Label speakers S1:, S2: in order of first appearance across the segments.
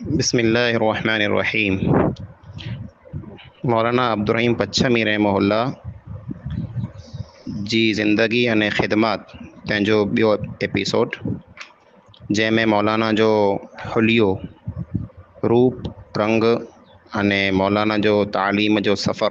S1: بسم اللہ الرحمن الرحیم۔ مولانا عبدالرحیم پچھا میرے رحم اللہ۔ جی زندگی یعنی خدمات۔ تنجو بیو اپیسوڈ جے میں مولانا جو حلیو، روپ، رنگ یعنی مولانا جو تعلیم، جو سفر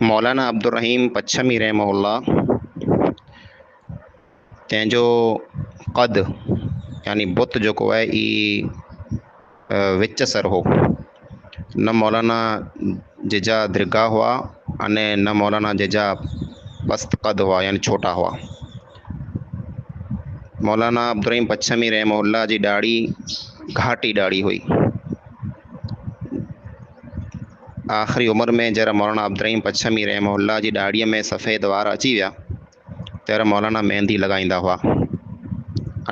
S1: مولانا عبد الرحیم پچھمی رحمہ اللہ جی قد یعنی بت جو ہے یہ وچ سر ہو۔ مولانا ججا درگا ہوا، انے ن مولانا ججا پست کد ہوا یعنی چھوٹا ہوا۔ مولانا عبد الرحیم پچھمی رحمۃ اللہ جی ڈاڑی، گھاٹی ڈاڑی ہوئی۔ آخري عمر ۾ جهڙا مولانا اددرائم پڇمي ريمو جي ڏاڍيءَ ۾ سفيد وار اچي ويا تهڙا مولانا مهندي لڳائيندا هئا.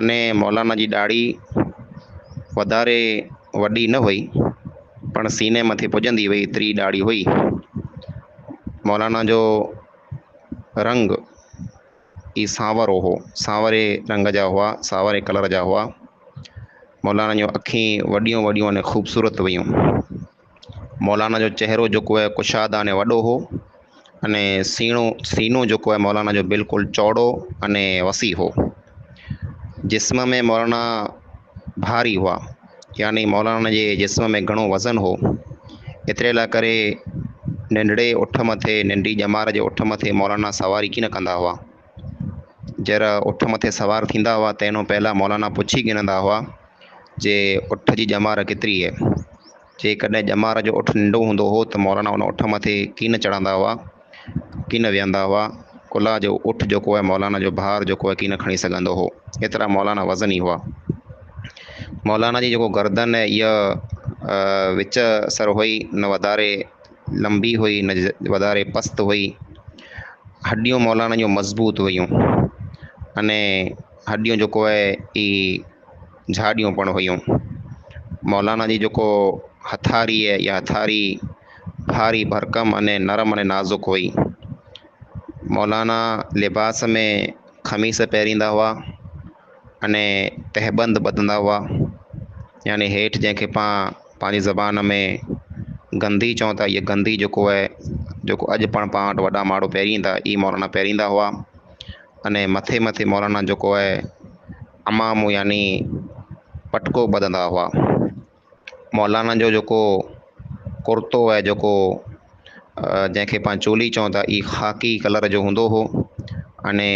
S1: اني مولانا جي ڏاڍي وڌاري وڏي نه هئي پر سيني مٿي پڄندي وئي ايتري ڏاڍي هئي. مولانا جو رنگ ئي سانورو هو سانوري رنگ جا هئا سانوري ڪلر جا هئا. مولانا جون اکيون وڏيون وڏيون اني خوبصورت هيون. مولانا جو چہرو جو کشاد اعے وڈو ہو انے سینو جو مولانا جو بالکل چوڑو انے وسیع ہو جسم میں مولانا بھاری ہوا یعنی مولانا کے جسم میں گھنو وزن ہو ہوترے لاکر ننڈڑے اوٹ مت ننڈی جمار کے اوٹ مت مولانا سواری کی نکندہ ہوا جر اوٹ متے سوار تھیندہ ہوا تینوں پہلا مولانا پچھی گنندہ ہوا کہ اٹھ جی جمار کتری ہے جے کدھر جمار جو اٹھ ننڈو ہوں ہو تو مولانا انٹ متھیے کین چڑھا ہوا کین ویندا ہوا کلا جو اٹھ جو ہے مولانا جو بھار جو کی نیب ہوا مولانا وزن ہی ہوا مولانا جی جو کو گردن ہے یہ سر ہوئی ندارے لمبی ہوئی پست ہوئی ہڈیوں مولانا جو مضبوط ہوئیں انے ہڈیوں جھاڑی پڑ ہوئیں مولانا جی جو کو هٿاري آهي اها هٿاري ڀاري ڀرڪم اني نرم اني نازڪ هئي مولانا لباس ۾ خميس پهريندا هئا اني تهبند ٻڌندا هئا يعني هيٺ جنهن کي پاڻ پنهنجي زبان ۾ گندي چئون ٿا اها گندي جيڪو آهي جيڪو اڄ پاڻ پاڻ وٽ وڏا ماڻهو پهريندا ئي مولانا پهريندا هئا اني مٿي مٿي مولانا جيڪو آهي امامو يعني پٽڪو ٻڌندا هئا مولانا جو جيڪو ڪرتو آهي جيڪو جنهن کي پاڻ چولي چئون ٿا ئي خاڪي ڪلر جو هوندو هو اني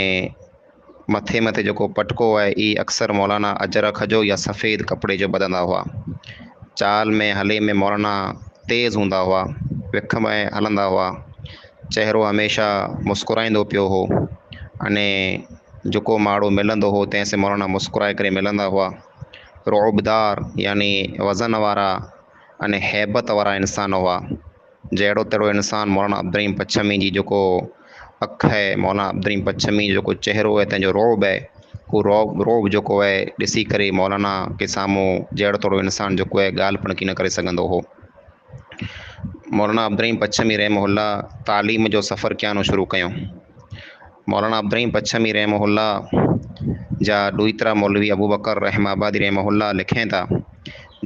S1: مٿي مٿي جيڪو پٽڪو آهي ئي اڪثر مولانا اجرک جو يا سفيد ڪپڙي جو ٻڌندا هئا چال ۾ هلي ۾ مولانا تيز هوندا هئا وک ۾ هلندا هئا چهرو هميشه مسڪرائيندو پيو هو اني جيڪو ماڻهو ملندو هو تنهنسي مولانا مسڪرائي ڪري ملندا هئا روبدار يعني وزن وارا اني هيبت وارا انسان هئا جهڙو تهڙو انسان مولانا ابدرهيم پڇمي جي جيڪو اک آهي مولانا ابدرهيم پڇمي جيڪو چهرو آهي تنهن جو روب آهي اهو روب روب جيڪو آهي ڏسي ڪري مولانا ڪي سامهون جهڙو تهڙو انسان جيڪو آهي ڳالهه پڻ ڪين ڪري سگهندو هو مولانا ابدرهيم پڇمي رهمهلا تعليم جو سفر ڪيانو شروع ڪيون مولانا ابدرهيم پڇمي رهمهلا جا ڈیترا مولوی ابو بکر رحم آبادی رحمہ اللہ لکھیں تھا،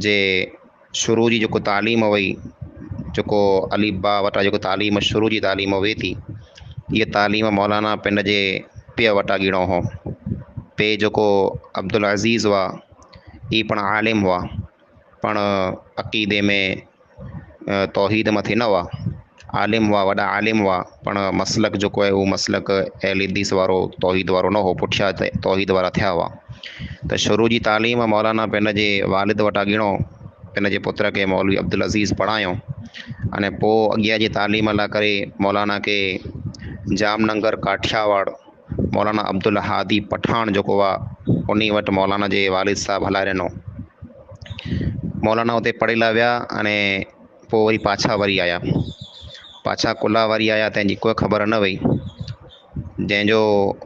S1: جے شروع جی جو کو تعلیم ہوئی، جو کو علی با وٹا جو کو تعلیم، شروع جی تعلیم ہوئی تھی، یہ تعلیم مولانا پنڈ جے پی وٹا گیڑوں ہو پے جو کو عبدالعزیز ہوا یہ پن عالم ہوا، پن عقیدے میں توحید متیں ہوا۔ عالم وہ وا عالم ہوا پر مسلک جو مسلک ال ادیث والوں توحید والوں نہ ہو پہد والا ہوا تو شروع کی تعلیم مولانا والد وٹ گینے پتہ ابدل عزیز پڑھایا انے اگیا جی تعلیم لا کرانا کے جام نگر کاٹیاواڑ مولانا عبد ال ہادی پٹھان جو انی واٹ مولانا کے والد صاحب ہلائے لینا مولانا اتنے پڑھے لا ون پوری پاچا وی آیا پاچا کلہ والی آیا تین کوئی خبر نہ ہوئی جنوب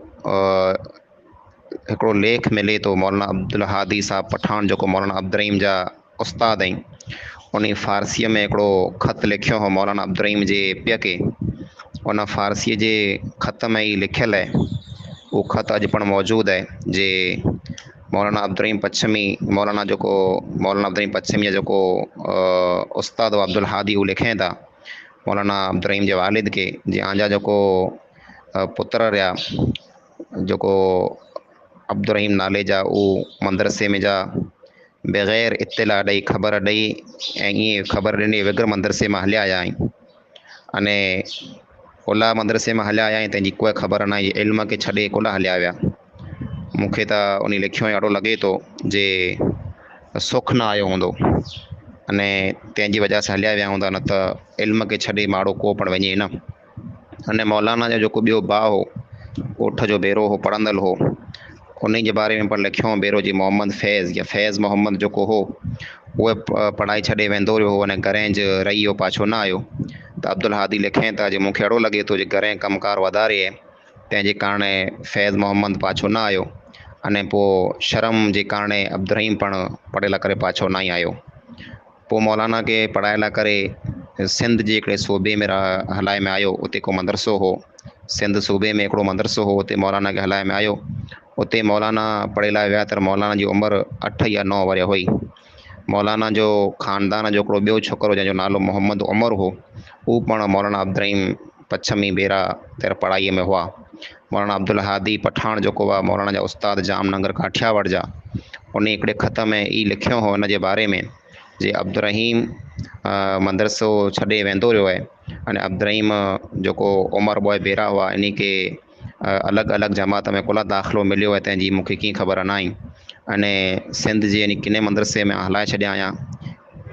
S1: لےکھ ملے تو مولانا ابدل ہادی صاحب پٹھان جو مولانا عبدریم جا استاد این ان فارسی میں ایکڑو خط لکھ مولانا عبدرئیم کے پی کے ان فارسی خط میں ہی لکھل ہے وہ خط اج پڑھ موجود ہے جی مولانا ابدریم پچھمی مولانا جو مولانا ابدریم پچھمی جو استاد ہو ابد الہادی وہ لکھنؤ تھا ولانا عبد الرحیم کے جی والد کے پتر رہا، جو عبد الرحیم نالے جہ وہ مندرسے میں جا، بغیر اطلاع دے خبر دے خبر ڈن وگر مندرسے میں ہلیا آیا انے کولا مندرسے میں ہلیا آیا تین کوئی خبر نہ یہ علم کے چھڑے کولا ہلیا آیا۔ مکھے تا ان لکھیوں ایڈو لگے تو جیس نہ آئے ہوں دو۔ انی تینی وجہ سے ہلیا ویا ہوں نہ تو علم کے چھو ماڑو کو پڑھ وجی نا ان مولانا جو باؤ ہو گوٹھ جو بیرو پڑھند ہو ان کے بارے میں پڑھ لکھ بیروی محمد فیض یا فیض محمد جو وہ پڑھائی چی ون گھر جئی ہو پاچھو نہ آؤ تو ابد الہادی لکھیاں تھی اڑو لگے تو گھر کے کم کار ودارے تین کار فیض محمد پاچھو نہ آنے پو شرم جو کارنے عبد رحیم پڑ پڑھ لے پاچھو نہ ہی آؤ پو مولانا کے پڑھائے لا کرے سندھ کری سے صوبے میں ہلے میں آیا کو مندرسوں ہو۔ سندھ صوبے میں اکڑو مدرسو ہو اتے مولانا کے ہلائے میں آیا اتے مولانا پڑھے لائے ویات مولانا عمر اٹھ یا نو وریا ہوئی۔ مولانا جو خاندان جوکر جن جو نالو محمد عمر ہو وہ پڑ مولانا ابدرائم پچھمی بیرا تیر پڑھائیے میں ہوا۔ مولانا عبدالحادی پٹھان جو مولانا جا استاد جام ننگر نگر کاٹیاوڑ جا۔ ان ایکڑے خط میں لکھیوں ہو ان جے بارے میں۔ جي ابدرهيم مدرسو ڇڏي ويندو رهيو آهي. اني ابدرهيم جيڪو عمر بواءِ بيرا هئا ان کي الڳ الڳ جماعت ۾ ڪلا داخلو مليو آهي تنهنجي مون کي ڪيئن خبر نه آئي اني سنڌ جي يعني ڪني مدرسي ۾ هلائي ڇڏيا آهيان.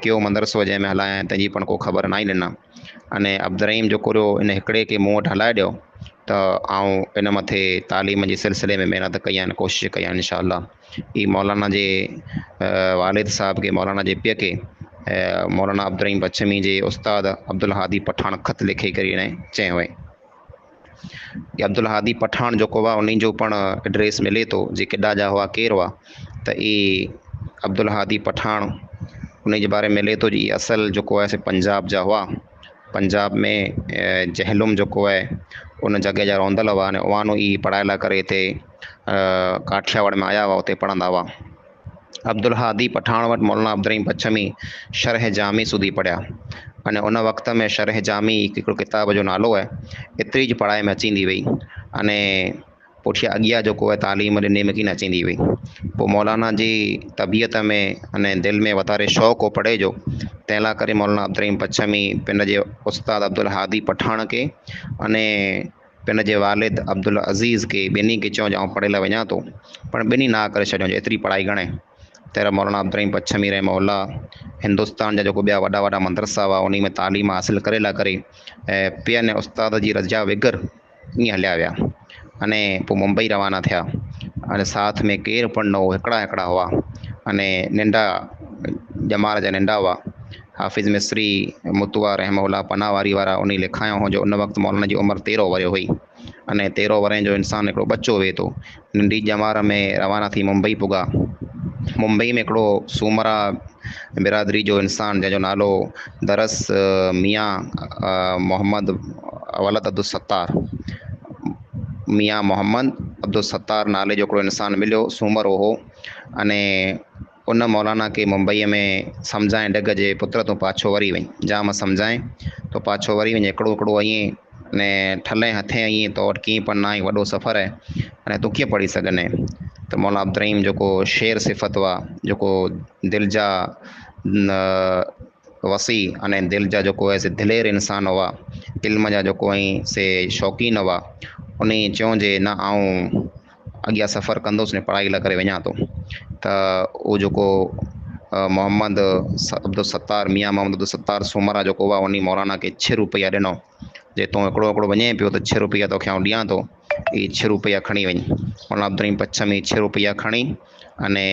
S1: ڪهڙو مدرسو جنهن ۾ هلايا تنهنجي پڻ ڪو خبر نه آئي ڏنا. اني ابدرهيم جيڪو رهيو ان هڪڙي کي مون وٽ هلائي ڏيو تو آؤں ان مت تعلیم کے سلسلے میں محنت کئی کوشش کریں ان شاء اللہ یہ مولانا کے والد صاحب کے مولانا کے پی کے مولانا عبدرائم بچمی استاد ابدل ہادی پھان خط لکھے کری چی عبدل ہادی پٹھان جو انجو پڑ ایڈریس ملے تو یہ کھا جا ہوا کا تبد ہادی پٹھان ان کے بارے میں ملے تو یہ اصل پنجاب جا پنجاب میں جہلوم جو ہے، ان جگہ جا روایان یہ پڑھ لائے کریت کا کاٹیاوڑ میں آیا ہوا اتنے پڑھا ہوا ابد الحدی پٹھان وٹ مولانا ابدرائن پچھمی شرح جامی سودھی پڑھیا۔ انے انق میں شرح جامی کتاب جو نالو ہے، اتری جی جڑھائی میں اچیندی ہوئی انے پٹیاں اگیا ہے، تعلیم ڈنم کی اچھی ہوئی تو مولانا کی طبیعت میں، انے دل میں واڑ شوق ہو پڑھے جو۔ تنهن لاءِ ڪري مولانا ابدرهيم پڇمي پن جي استاد عبدل هادي پٺان کي اني پن جي والد عبدل عزيز کي ٻنهي کي چيو آئون پڙهي لاءِ وڃان ٿو پر ٻنهي نا ڪري ڇڏيو ايتري پڙهائي گهڻي تهڙا مولانا ابدرهيم پڇمي رهمئلا هندستان جا جيڪو ٻيا وڏا وڏا مدرسا هئا ان ۾ تعليم حاصل ڪري لاءِ ڪري ۽ پيءُ اني استاد جي رضا وگر ائين هليا ويا اني پوءِ ممبئي روانا ٿيا اني ساٿ ۾ ڪير هو هڪڙا هڪڙا هئا اني ننڍا ڄمار جا ننڍا هئا حافظ مصری متوا رحم اللہ پناہ واری وارا انہیں لکھایا ہوں جو ان وقت مولانا جی عمر تیرہ ورے ہوئی۔ ان تیرہ ورے جو انسان ایکڑو بچو وے تو۔ ننڈی جمار میں روانہ تھی ممبئی پگا ممبئی میں ایکڑو سومرا برادری جو انسان جو نالو درس میاں محمد ولد عبدالستار۔ میاں محمد عبدالستار نالے جو انسان ملو سو انے ان مولانا کےمبئی میں سمجائیں ڈگجی پتر تھی پاچھو وی وام سمجھائیں تو پاچھو وی ووئیں انلے ہتھی آئیے تو پڑھنا ووٹو سفر ہے ارے تھی کیوں پڑھی سنیں تو مولام جو شیر صفت ہوا جو دل جا وسیع دل جا سک دلیر انسان ہوا دل جا سک شوقین ہوا ان چی ناؤ اگیا سفر کرد پڑھائی لے کر وو محمد ابد الستار میاں محمد ابدل ستار سومرہ مولانا کے چھ روپیہ دنوں جی تم وجے پہ تو روپیہ تاکہ آؤں دیا تو چھ روپیہ کھی وبدری پچھ می چھ روپیہ کھڑی انے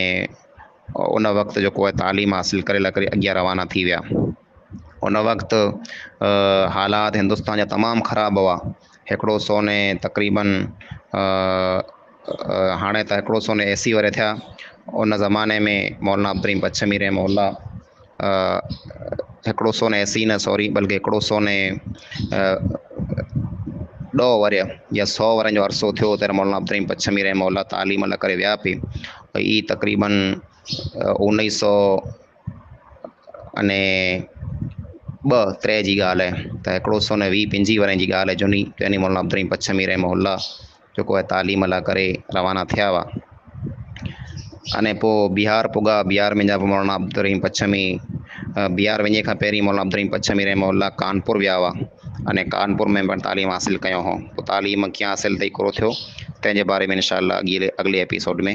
S1: انقوع تعلیم حاصل کروانہ ان وقت حالات ہندوستان جا تمام خراب ہوا۔ ایکڑو سونے تقریباً ہاں توڑوں سو نی اصی وے تھے ان زمانے میں مولانا ادرین پچھمی رے محلہ سو ن سوری، بلکہ سو نی ورے یا سو ورنہ عرصہ تیر مولانا عبدالیم بچہ میرے مولا تعلیم کرے وی تقریباً انیس سو انے بے جہ ہے۔ توڑو سو ن وی پنجی ورن جی گال ہے جنی جی یعنی مولانا عبدالیم بچہ میرے مولا جو تعلیم لا کر روانہ تھے ہوا انے پو بہار پگا بہار میں جب موانا ابدریم پچھمی بہار وی پہ موانریم پچھمی مولا کانپور ویا کانپور میں پھر تعلیم حاصل کروں تعلیم کیوں حاصل تھیڑے بارے میں ان شاء اللہ اگلے ایپیسوڈ میں